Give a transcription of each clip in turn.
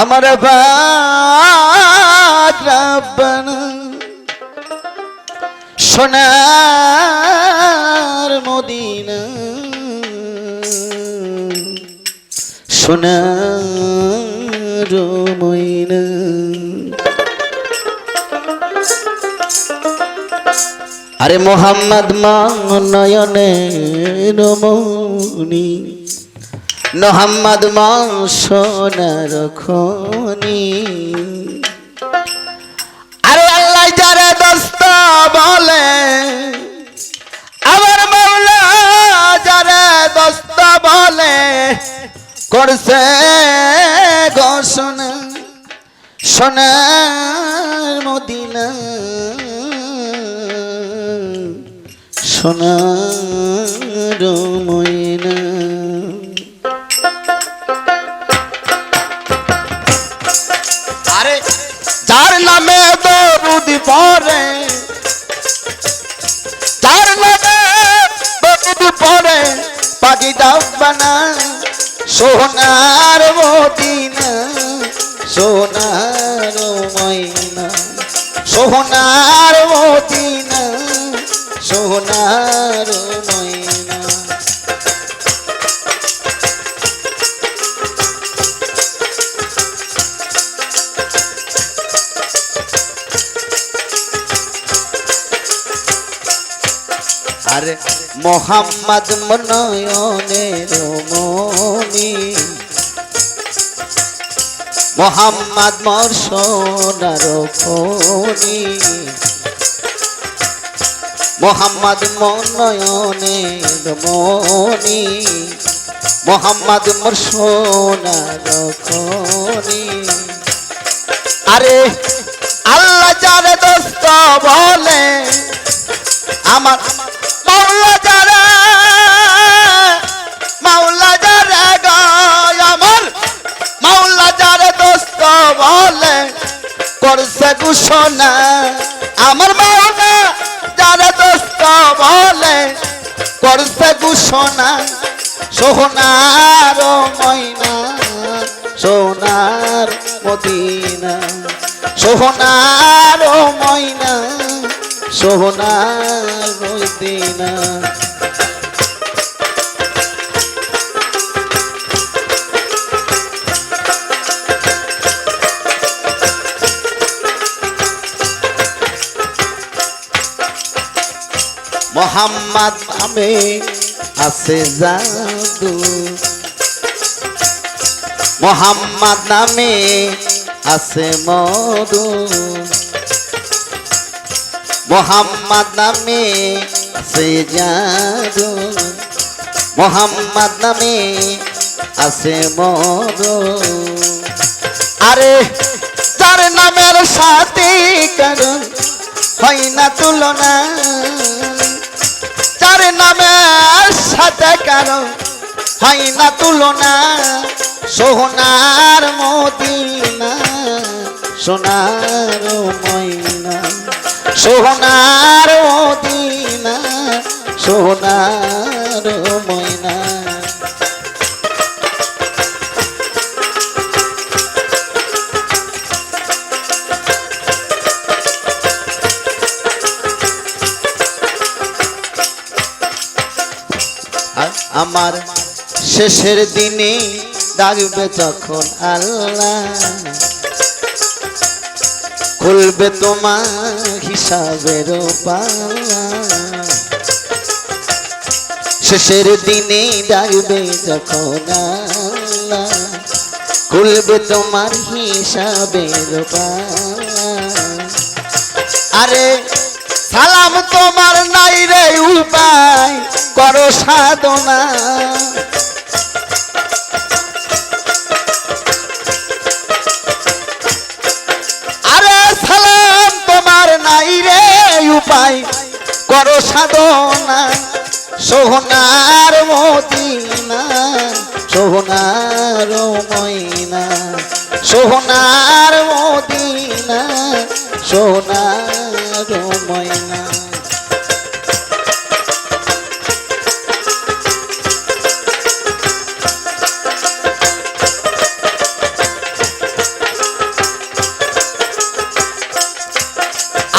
আমার বাবানা সোনার মদিনা। সোনার ময়না। আরে মোহাম্মদ নয়নে রমণী মোহাম্মদ মা সোনার খনি আরে আল্লাহ যারা দোস্ত বলে, আমার মৌলা যারা দোস্ত বলে, করছে ঘোষণা সোনার মদিনা। সোনার ময়না পাখি ডাব্বানা সোনার মদিনা সোনার ময়না। সোনার মদিনা সোনার ময়না। আরে মোহাম্মদ মনয়নের মনি মোহাম্মদ মোর সোনার খনি মোহাম্মদ মনয়নের মনি মোহাম্মদ মোর সোনার খনি আরে আল্লাহ যারে দোস্ত বলে, আমার মাওলা যারা গায়, আমার মাওলা যারা দোস্ত বলে, করছে ঘোষণা আমার মাওলা যারা দোস্ত বলে, করছে ঘোষণা সোহনার ময়না, সোনার মদিনা সোহনার ময়না সোহনার মদিনা। মোহাম্মদ নামে আছে জাদু। মোহাম্মদ নামে আছে মধু। মোহাম্মদ নামে আছে জাদু। মোহাম্মদ নামে আছে মধু। আরে, তার নামের সাথে কারণ হয় না তুলনা। সাথে কারও হয় না তুলনা। সোহনার মদিনা সোনার ময়না। সোহনার মদিনা সোনার আমার শেষের দিনে ডাকবে যখন আল্লাহ। খুলবে তোমার হিসাবের শেষের দিনে ডাকবে যখন আল্লাহ। খুলবে তোমার হিসাবের পাল্লা আরে সালাম তোমার নাই রে উপায়, করো সাধনা। আরে সালাম তোমার নাই রে উপায়, করো সাধনা। সোহনার মদিনা, সোহনার ময়না। সোহনার মদিনা সোনার ময়না।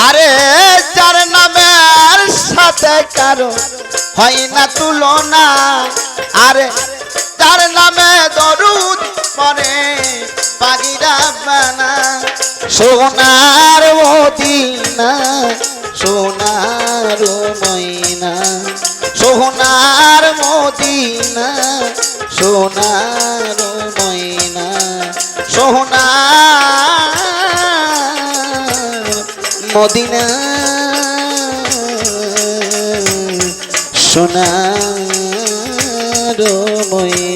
আরে যার নামের সাথে কারও হয় না তুলনা, আরে তার নামে দরুদ পরে পাগিরা বানা, সোনার মদিনা, সোনার ময়না, সোনার মদিনা, সোনার মদিনা। সোনার ময়ী